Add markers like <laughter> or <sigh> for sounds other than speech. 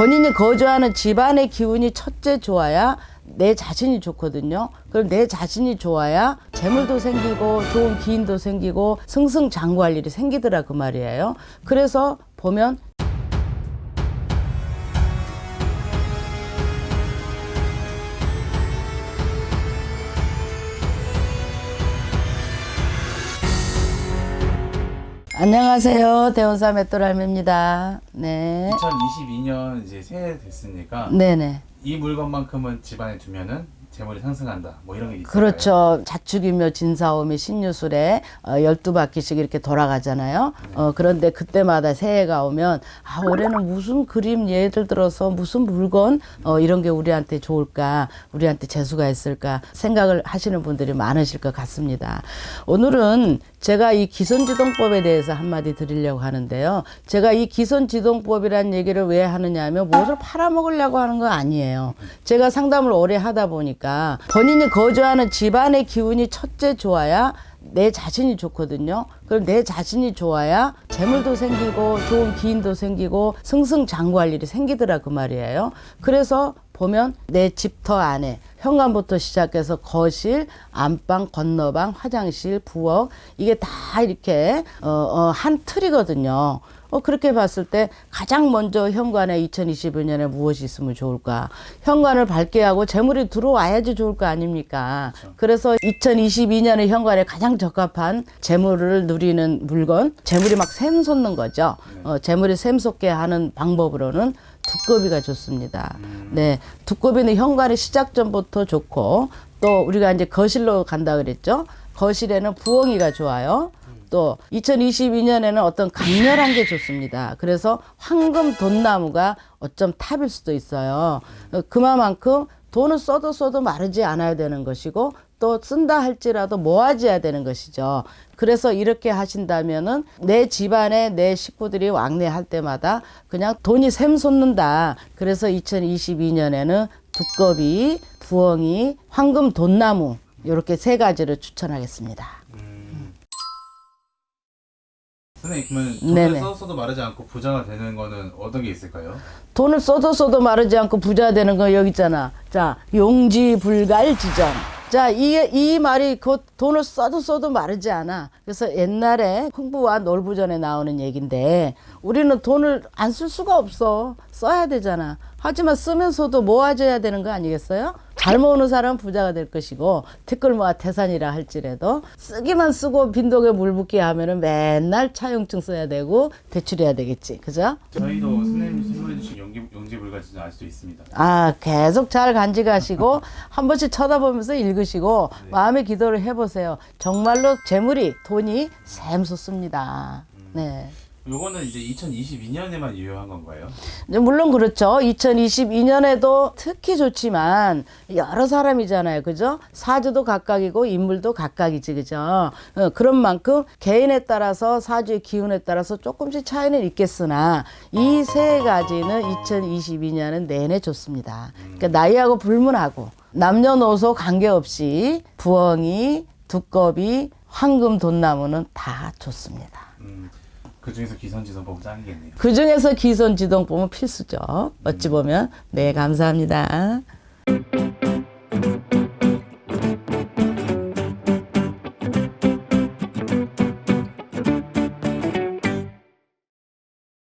본인이 거주하는 집안의 기운이 첫째 좋아야 내 자신이 좋거든요. 그럼 내 자신이 좋아야 재물도 생기고 좋은 기인도 생기고 승승장구할 일이 생기더라 그 말이에요. 그래서 보면 안녕하세요. 대원사 맷돌할매입니다. 네. 2022년 이제 새해 됐으니까 네네. 이 물건만큼은 집안에 두면은 재물이 상승한다. 뭐 이런 게 있어요. 그렇죠. 자축이며 진사오며 신유술에 어, 12바퀴씩 이렇게 돌아가잖아요. 어, 그런데 그때마다 새해가 오면 아, 올해는 무슨 그림 예를 들어서 무슨 물건 어, 이런 게 우리한테 좋을까? 우리한테 재수가 있을까? 생각을 하시는 분들이 많으실 것 같습니다. 오늘은 제가 이 기선지동법에 대해서 한마디 드리려고 하는데요. 제가 이 기선지동법이라는 얘기를 왜 하느냐 하면 무엇을 팔아먹으려고 하는 거 아니에요. 제가 상담을 오래 하다 보니까 본인이 거주하는 집안의 기운이 첫째 좋아야 내 자신이 좋거든요. 그럼 내 자신이 좋아야 재물도 생기고 좋은 기인도 생기고 승승장구할 일이 생기더라 그 말이에요. 그래서 보면 내 집터 안에 현관부터 시작해서 거실, 안방, 건너방, 화장실, 부엌 이게 다 이렇게 어, 어, 한 틀이거든요. 어, 그렇게 봤을 때 가장 먼저 현관에 2025년에 무엇이 있으면 좋을까? 현관을 밝게 하고 재물이 들어와야지 좋을 거 아닙니까? 그래서 2022년에 현관에 가장 적합한 재물을 누리는 물건, 재물이 막 샘솟는 거죠. 어, 재물이 샘솟게 하는 방법으로는 두꺼비가 좋습니다. 네. 두꺼비는 현관의 시작점부터 좋고 또 우리가 이제 거실로 간다 그랬죠. 거실에는 부엉이가 좋아요. 또 2022년에는 어떤 강렬한 게 좋습니다. 그래서 황금 돈나무가 어쩜 탑일 수도 있어요. 어, 그만큼 돈을 써도 써도 마르지 않아야 되는 것이고 또 쓴다 할지라도 모아져야 되는 것이죠. 그래서 이렇게 하신다면은 내 집안에 내 식구들이 왕래할 때마다 그냥 돈이 샘솟는다. 그래서 2022년에는 두꺼비, 부엉이, 황금 돈나무 이렇게 세 가지를 추천하겠습니다. 선생님 그러면 돈을 네네. 써서도 마르지 않고 부자가 되는 거는 어떤 게 있을까요? 돈을 써도 써도 마르지 않고 부자 되는 거 여기 있잖아. 자, 용지 불갈지정. 자, 이, 이 말이 곧 돈을 써도 써도 마르지 않아. 그래서 옛날에 흥부와 놀부전에 나오는 얘긴데 우리는 돈을 안 쓸 수가 없어. 써야 되잖아. 하지만 쓰면서도 모아져야 되는 거 아니겠어요? 잘 모으는 사람은 부자가 될 것이고 티끌 모아 태산이라 할지라도 쓰기만 쓰고 빈독에 물 붓기 하면은 맨날 차용증 써야 되고 대출해야 되겠지. 그죠? 저희도 선생님이 선물해 주신 용기 용지 불가지는 알 수 있습니다. 아, 계속 잘 간직하시고 <laughs> 한 번씩 쳐다보면서 읽으시고 마음의 기도를 해보세요. 정말로 재물이 돈이 샘솟습니다. 네. 요거는 이제 2022년에만 유효한 건가요? 이제 물론 그렇죠. 2022년에도 특히 좋지만 여러 사람이잖아요. 그죠? 사주도 각각이고 인물도 각각이지. 그죠? 어, 그런 만큼 개인에 따라서 사주의 기운에 따라서 조금씩 차이는 있겠으나 이 세 가지는 2022년은 내내 좋습니다. 그러니까 나이하고 불문하고 남녀노소 관계없이 부엉이, 두꺼비, 황금 돈나무는 다 좋습니다. 음, 그 중에서 기선지선법 짱이겠네요. 그 중에서 기선지동 보면 필수죠. 어찌 보면. 네, 감사합니다.